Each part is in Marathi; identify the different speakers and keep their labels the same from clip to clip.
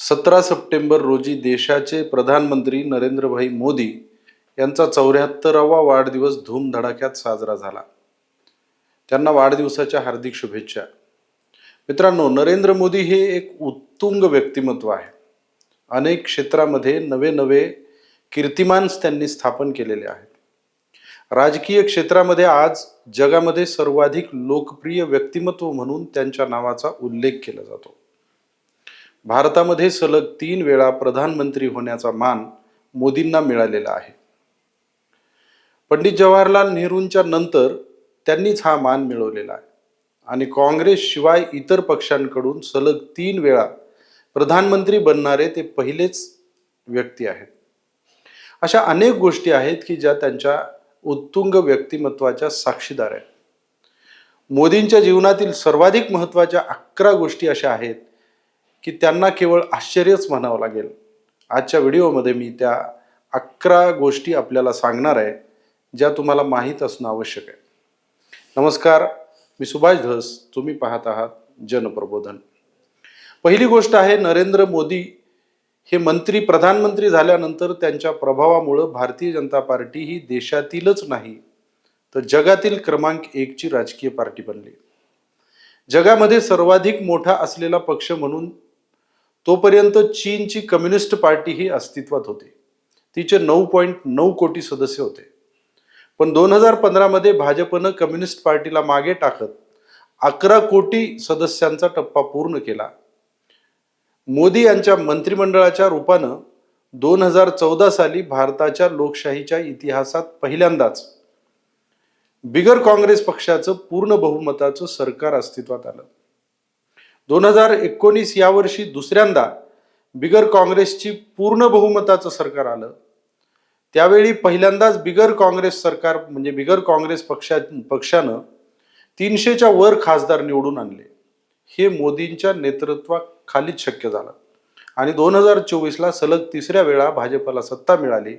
Speaker 1: सतरा सप्टेंबर रोजी देशाचे प्रधानमंत्री नरेंद्रभाई मोदी यांचा चौऱ्याहत्तरावा वाढदिवस धूमधडाक्यात साजरा झाला. त्यांना वाढदिवसाच्या हार्दिक शुभेच्छा. मित्रांनो नरेंद्र मोदी हे एक उत्तुंग व्यक्तिमत्व आहे. अनेक क्षेत्रामध्ये नवे नवे कीर्तिमान त्यांनी स्थापन केलेले आहेत. राजकीय क्षेत्रामध्ये आज जगामध्ये सर्वाधिक लोकप्रिय व्यक्तिमत्व म्हणून त्यांच्या नावाचा उल्लेख केला जातो. भारतामध्ये सलग तीन वेळा प्रधानमंत्री होण्याचा मान मोदींना मिळालेला आहे. पंडित जवाहरलाल नेहरूंच्या नंतर त्यांनीच हा मान मिळवलेला आहे. आणि काँग्रेस शिवाय इतर पक्षांकडून सलग तीन वेळा प्रधानमंत्री बनणारे ते पहिलेच व्यक्ती आहेत. अशा अनेक गोष्टी आहेत की ज्या त्यांच्या उत्तुंग व्यक्तिमत्वाच्या साक्षीदार आहेत. मोदींच्या जीवनातील सर्वाधिक महत्त्वाच्या अकरा गोष्टी अशा आहेत की त्यांना केवळ आश्चर्यच म्हणावं लागेल. आजच्या व्हिडिओमध्ये मी त्या अकरा गोष्टी आपल्याला सांगणार आहे ज्या तुम्हाला माहीत असणं आवश्यक आहे. नमस्कार मी सुभाष धस. तुम्ही पाहत आहात जनप्रबोधन. पहिली गोष्ट आहे नरेंद्र मोदी हे मंत्री प्रधानमंत्री झाल्यानंतर त्यांच्या प्रभावामुळं भारतीय जनता पार्टी ही देशातीलच नाही तर जगातील क्रमांक एकची राजकीय पार्टी बनली. जगामध्ये सर्वाधिक मोठा असलेला पक्ष म्हणून तोपर्यंत चीनची कम्युनिस्ट पार्टी ही अस्तित्वात होती. तिचे नऊ पॉईंट नऊ कोटी सदस्य होते. पण दोन हजार पंधरामध्ये भाजपनं कम्युनिस्ट पार्टीला मागे टाकत अकरा कोटी सदस्यांचा टप्पा पूर्ण केला. मोदी यांच्या मंत्रिमंडळाच्या रूपानं दोन हजार चौदा साली भारताच्या लोकशाहीच्या इतिहासात पहिल्यांदाच बिगर काँग्रेस पक्षाचं पूर्ण बहुमताचं सरकार अस्तित्वात आलं. दोन हजार एकोणीस या वर्षी दुसऱ्यांदा बिगर काँग्रेसची पूर्ण बहुमताचं सरकार आलं. त्यावेळी पहिल्यांदाच बिगर काँग्रेस सरकार म्हणजे बिगर काँग्रेस पक्षा पक्षानं तीनशेच्या वर खासदार निवडून आणले. हे मोदींच्या नेतृत्वाखालीच शक्य झालं. आणि दोन हजार चोवीसला सलग तिसऱ्या वेळा भाजपला सत्ता मिळाली.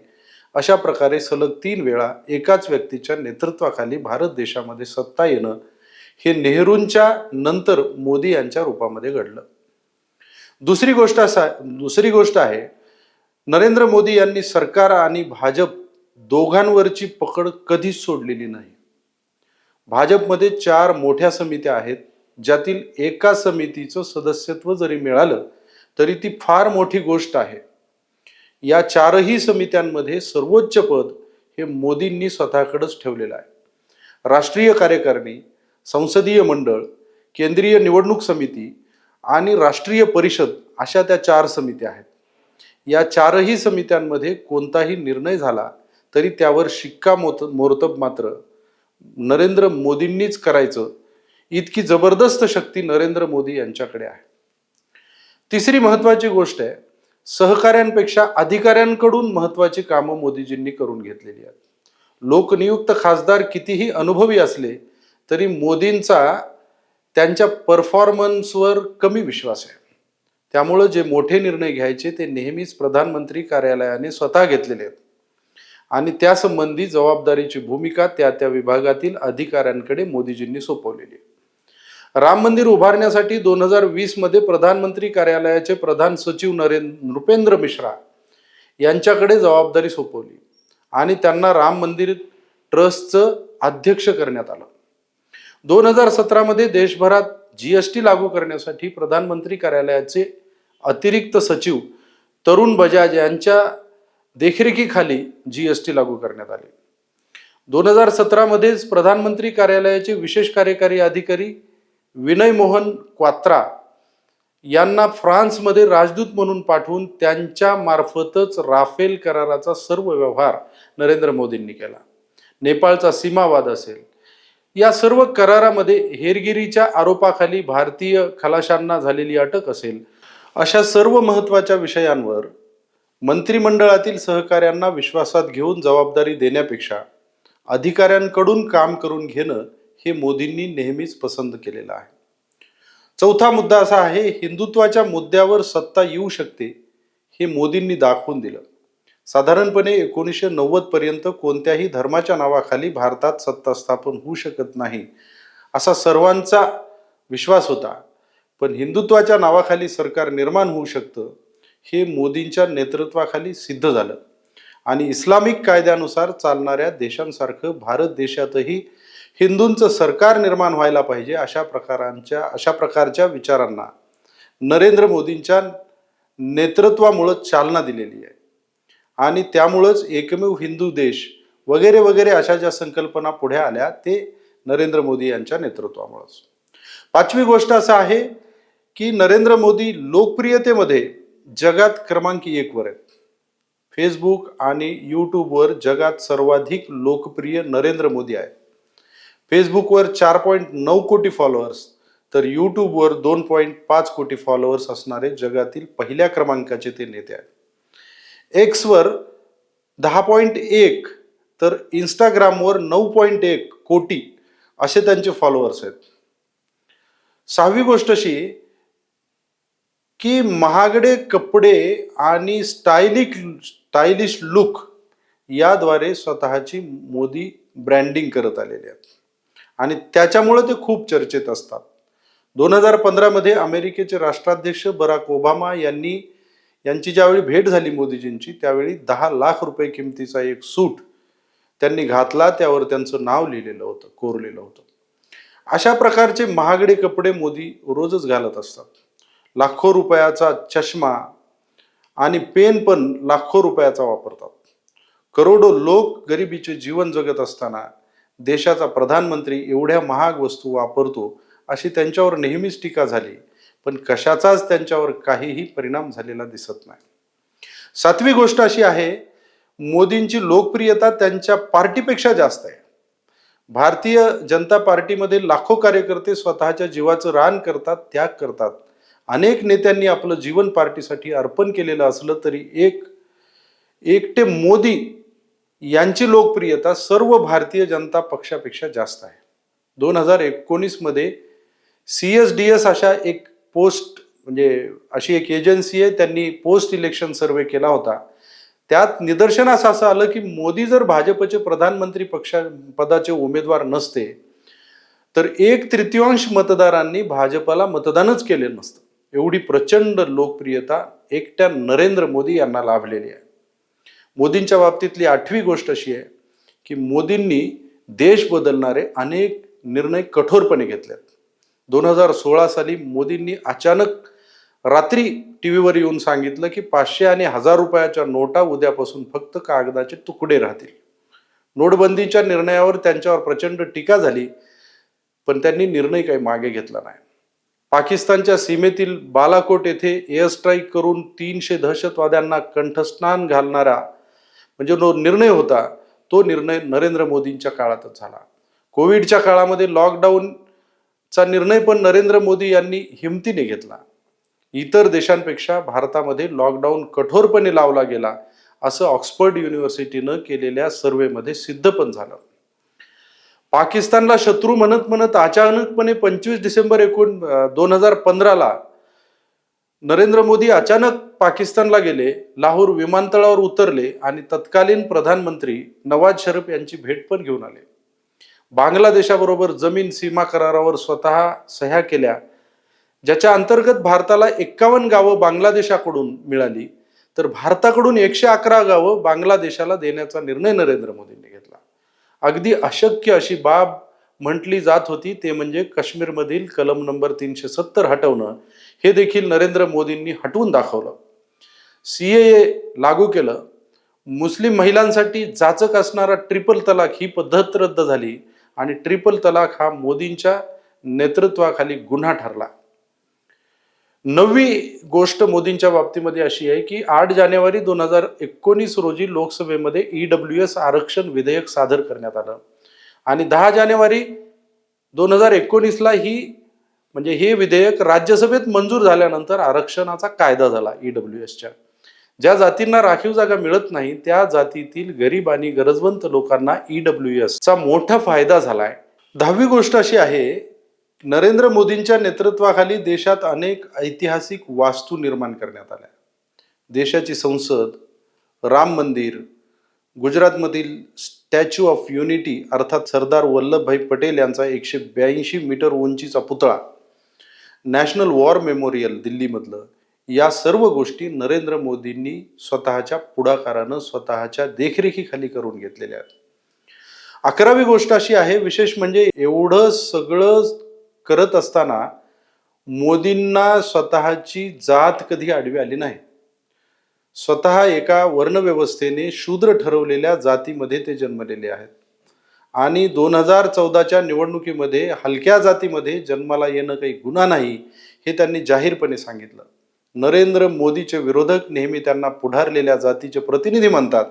Speaker 1: अशा प्रकारे सलग तीन वेळा एकाच व्यक्तीच्या नेतृत्वाखाली भारत देशामध्ये सत्ता येणं हे नेहरूंच्या नंतर मोदी यांच्या रूपामध्ये घडलं. दुसरी गोष्ट असा दुसरी गोष्ट आहे नरेंद्र मोदी यांनी सरकार आणि भाजप दोघांवरची पकड कधीच सोडलेली नाही. भाजपमध्ये चार मोठ्या समित्या आहेत ज्यातील एका समितीचं सदस्यत्व जरी मिळालं तरी ती फार मोठी गोष्ट आहे. या चारही समित्यांमध्ये सर्वोच्च पद हे मोदींनी स्वतःकडेच ठेवलेलं आहे. राष्ट्रीय कार्यकारिणी संसदीय मंडळ केंद्रीय निवडणूक समिती आणि राष्ट्रीय परिषद अशा त्या चार समित्या आहेत. या चारही समित्यांमध्ये कोणताही निर्णय झाला तरी त्यावर शिक्का मोत मोर्तब मात्र नरेंद्र मोदींनीच करायचं इतकी जबरदस्त शक्ती नरेंद्र मोदी यांच्याकडे आहे. तिसरी महत्वाची गोष्ट आहे सहकाऱ्यांपेक्षा अधिकाऱ्यांकडून महत्वाची कामं मोदीजींनी करून घेतलेली आहेत. लोकनियुक्त खासदार कितीही अनुभवी असले तरी मोदींचा त्यांच्या परफॉर्मन्सवर कमी विश्वास आहे. त्यामुळं जे मोठे निर्णय घ्यायचे ते नेहमीच प्रधानमंत्री कार्यालयाने स्वतः घेतलेले आहेत. आणि त्यासंबंधी जबाबदारीची भूमिका त्या त्या विभागातील अधिकाऱ्यांकडे मोदीजींनी सोपवलेली राम मंदिर उभारण्यासाठी दोन हजार वीसमध्ये प्रधानमंत्री कार्यालयाचे प्रधान सचिव नरेंद्र नृपेंद्र मिश्रा यांच्याकडे जबाबदारी सोपवली. आणि त्यांना राम मंदिर ट्रस्टचं अध्यक्ष करण्यात आलं. दोन हजार सतरामध्ये देशभरात जी एस टी लागू करण्यासाठी प्रधानमंत्री कार्यालयाचे अतिरिक्त सचिव तरुण बजाज यांच्या देखरेखीखाली जी एस टी लागू करण्यात आले. दोन हजार सतरामध्येच प्रधानमंत्री कार्यालयाचे विशेष कार्यकारी अधिकारी विनय मोहन क्वात्रा यांना फ्रान्समध्ये राजदूत म्हणून पाठवून त्यांच्या मार्फतच राफेल कराराचा सर्व व्यवहार नरेंद्र मोदींनी केला. नेपाळचा सीमावाद असेल या सर्व करारामध्ये हेरगिरीच्या आरोपाखाली भारतीय खलाशांना झालेली अटक असेल अशा सर्व महत्त्वाच्या विषयांवर मंत्रिमंडळातील सहकाऱ्यांना विश्वासात घेऊन जबाबदारी देण्यापेक्षा अधिकाऱ्यांकडून काम करून घेणं हे मोदींनी नेहमीच पसंत केलेलं आहे. चौथा मुद्दा असा आहे हिंदुत्वाच्या मुद्द्यावर सत्ता येऊ शकते हे मोदींनी दाखवून दिलं. साधारणपणे एकोणीसशे नव्वद पर्यंत कोणत्याही धर्माच्या नावाखाली भारतात सत्ता स्थापन होऊ शकत नाही. असा सर्वांचा विश्वास होता. पण हिंदुत्वाच्या नावाखाली सरकार निर्माण होऊ शकतं हे मोदींच्या नेतृत्वाखाली सिद्ध झालं. आणि इस्लामिक कायद्यानुसार चालणाऱ्या देशांसारखं भारत देशातही हिंदूंचं सरकार निर्माण व्हायला पाहिजे अशा प्रकारांच्या अशा प्रकारच्या विचारांना नरेंद्र मोदींच्या नेतृत्वामुळं चालना दिलेली आहे. आणि त्यामुळंच एकमेव हिंदू देश वगैरे वगैरे अशा ज्या संकल्पना पुढे आल्या ते नरेंद्र मोदी यांच्या नेतृत्वामुळंच. पाचवी गोष्ट असं आहे की नरेंद्र मोदी लोकप्रियतेमध्ये जगात क्रमांक एकवर आहेत. फेसबुक आणि यूट्यूबवर जगात सर्वाधिक लोकप्रिय नरेंद्र मोदी आहे फेसबुकवर चार पॉईंट नऊ कोटी फॉलोअर्स तर यूट्यूबवर दोन पॉईंट पाच कोटी फॉलोअर्स असणारे जगातील पहिल्या क्रमांकाचे ते नेते आहेत. एक्सवर दहा पॉईंट एक तर इंस्टाग्रामवर नऊ पॉईंट एक कोटी असे त्यांचे फॉलोअर्स आहेत. सहावी गोष्ट अशी की महागडे कपडे आणि स्टायलिक स्टायलिश लुक याद्वारे स्वतःची मोदी ब्रँडिंग करत आलेले आहेत. आणि त्याच्यामुळे ते खूप चर्चेत असतात. दोन हजार पंधरामध्ये अमेरिकेचे राष्ट्राध्यक्ष बराक ओबामा यांनी यांची ज्यावेळी भेट झाली मोदीजींची त्यावेळी दहा लाख रुपये किमतीचा एक सूट त्यांनी घातला त्यावर त्यांचं नाव लिहिलेलं होतं कोरलेलं होतं. अशा प्रकारचे महागडे कपडे मोदी रोजच घालत असतात. लाखो रुपयाचा चष्मा आणि पेन पण लाखो रुपयाचा वापरतात. करोडो लोक गरिबीचे जीवन जगत असताना देशाचा प्रधानमंत्री एवढ्या महाग वस्तू वापरतो अशी त्यांच्यावर नेहमीच टीका झाली. पण कशाचाच त्यांच्यावर काहीही परिणाम झालेला दिसत नाही. सातवी गोष्ट अशी आहे मोदींची लोकप्रियता त्यांच्या पार्टीपेक्षा जास्त आहे. भारतीय जनता पार्टीमध्ये लाखो कार्यकर्ते स्वतःच्या जीवाचं रान करतात त्याग करतात. अनेक नेत्यांनी आपलं जीवन पार्टीसाठी अर्पण केलेलं असलं तरी एक एकटे मोदी यांची लोकप्रियता सर्व भारतीय जनता पक्षापेक्षा जास्त आहे. दोन हजार एकोणीसमध्ये सी एस डी एस अशा एक पोस्ट म्हणजे अशी एक एजन्सी आहे त्यांनी पोस्ट इलेक्शन सर्वे केला होता. त्यात निदर्शनास असं आलं की मोदी जर भाजपचे प्रधानमंत्री पक्षा पदाचे उमेदवार नसते तर एक तृतीयांश मतदारांनी भाजपला मतदानच केले नसतं. एवढी प्रचंड लोकप्रियता एकट्या नरेंद्र मोदी यांना लाभलेली आहे. मोदींच्या बाबतीतली आठवी गोष्ट अशी आहे की मोदींनी देश बदलणारे अनेक निर्णय कठोरपणे घेतलेत. दोन हजार सोळा साली मोदींनी अचानक रात्री टी व्हीवर येऊन सांगितलं की पाचशे आणि हजार रुपयाच्या नोटा उद्यापासून फक्त कागदाचे तुकडे राहतील. नोटबंदीच्या निर्णयावर त्यांच्यावर प्रचंड टीका झाली पण त्यांनी निर्णय काही मागे घेतला नाही. पाकिस्तानच्या सीमेतील बालाकोट येथे एअर स्ट्राईक करून तीनशे दहशतवाद्यांना कंठस्नान घालणारा म्हणजे जो निर्णय होता तो निर्णय नरेंद्र मोदींच्या काळातच झाला. कोविडच्या काळामध्ये लॉकडाऊन चा निर्णय पण नरेंद्र मोदी यांनी हिमतीने घेतला. इतर देशांपेक्षा भारतामध्ये लॉकडाऊन कठोरपणे लावला गेला असं ऑक्सफर्ड युनिव्हर्सिटीनं केलेल्या सर्वेमध्ये सिद्ध पण झालं. पाकिस्तानला शत्रू म्हणत म्हणत अचानकपणे पंचवीस डिसेंबर एकोण दोन हजार पंधराला नरेंद्र मोदी अचानक पाकिस्तानला गेले लाहोर विमानतळावर उतरले आणि तत्कालीन प्रधानमंत्री नवाज शरीफ यांची भेट पण घेऊन आले. बांगलादेशाबरोबर जमीन सीमा करारावर स्वतः सह्या केल्या ज्याच्या अंतर्गत भारताला एक्कावन्न गावं बांगलादेशाकडून मिळाली. तर भारताकडून एकशे अकरा गावं बांगलादेशाला देण्याचा निर्णय नरेंद्र मोदींनी घेतला. अगदी अशक्य अशी बाब म्हटली जात होती ते म्हणजे काश्मीरमधील कलम नंबर तीनशे सत्तर हटवणं. हे देखील नरेंद्र मोदींनी हटवून दाखवलं. सी ए लागू केलं. मुस्लिम महिलांसाठी जाचक असणारा ट्रिपल तलाक ही पद्धत रद्द झाली. आणि ट्रिपल तलाक हा मोदींच्या नेतृत्वाखाली गुन्हा ठरला. नववी गोष्ट मोदींच्या बाबतीमध्ये अशी आहे की आठ जानेवारी दोन हजार एकोणीस रोजी लोकसभेमध्ये ई डब्ल्यू एस आरक्षण विधेयक सादर करण्यात आलं. आणि दहा जानेवारी दोन हजार एकोणीसला ही म्हणजे हे विधेयक राज्यसभेत मंजूर झाल्यानंतर आरक्षणाचा कायदा झाला ई डब्ल्यू एसच्या ज्या जातींना राखीव जागा मिळत नाही त्या जातीतील गरीब आणि गरजवंत लोकांना ई डब्ल्यू एसचा मोठा फायदा झालाय. दहावी गोष्ट अशी आहे नरेंद्र मोदींच्या नेतृत्वाखाली देशात अनेक ऐतिहासिक वास्तू निर्माण करण्यात आल्या. देशाची संसद राम मंदिर गुजरातमधील स्टॅच्यू ऑफ युनिटी अर्थात सरदार वल्लभभाई पटेल यांचा एकशे ब्याऐंशी मीटर उंचीचा पुतळा नॅशनल वॉर मेमोरियल दिल्लीमधलं या सर्व गोष्टी नरेंद्र मोदींनी स्वतःच्या पुढाकारानं स्वतःच्या देखरेखीखाली करून घेतलेल्या आहेत. अकरावी गोष्ट अशी आहे विशेष म्हणजे एवढं सगळं करत असताना मोदींना स्वतःची जात कधी आडवी आली नाही. स्वतः एका वर्णव्यवस्थेने शूद्र ठरवलेल्या जातीमध्ये ते जन्मलेले आहेत. आणि दोन हजार चौदाच्या निवडणुकीमध्ये हलक्या जातीमध्ये जन्माला येणं काही गुन्हा नाही हे त्यांनी जाहीरपणे सांगितलं. नरेंद्र मोदीचे विरोधक नेहमी त्यांना पुढारलेल्या जातीचे प्रतिनिधी म्हणतात.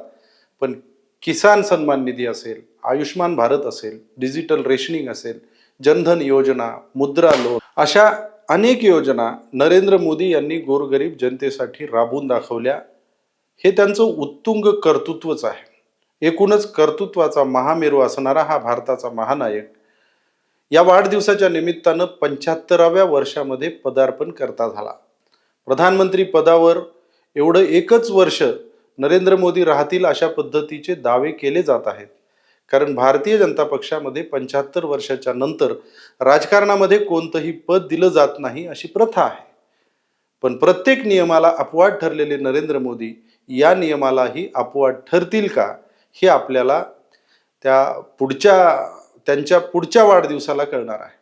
Speaker 1: पण किसान सन्मान निधी असेल आयुष्मान भारत असेल डिजिटल रेशनिंग असेल जनधन योजना मुद्रा लोन अशा अनेक योजना नरेंद्र मोदी यांनी गोरगरीब जनतेसाठी राबवून दाखवल्या. हे त्यांचं उत्तुंग कर्तृत्वच आहे. एकूणच कर्तृत्वाचा महामेरू असणारा हा भारताचा महानायक. या वाढदिवसाच्या निमित्तानं पंच्याहत्तराव्या वर्षामध्ये पदार्पण करता झाला. प्रधानमंत्री पदावर एवढं एकच वर्ष नरेंद्र मोदी राहतील अशा पद्धतीचे दावे केले जात आहेत. कारण भारतीय जनता पक्षामध्ये पंच्याहत्तर वर्षाच्या नंतर राजकारणामध्ये कोणतंही पद दिलं जात नाही अशी प्रथा आहे. पण प्रत्येक नियमाला अपवाद ठरलेले नरेंद्र मोदी या नियमालाही अपवाद ठरतील का? हे आपल्याला त्या पुढच्या त्यांच्या पुढच्या वाढदिवसाला कळणार आहे.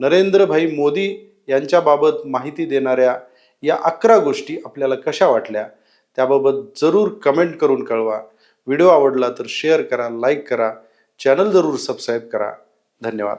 Speaker 1: नरेंद्रभाई मोदी यांच्याबाबत माहिती देणाऱ्या या अकरा गोष्टी आपल्याला कशा वाटल्या त्याबाबत जरूर कमेंट करून कळवा. व्हिडिओ आवडला तर शेअर करा लाईक करा. चॅनल जरूर सबस्क्राईब करा. धन्यवाद.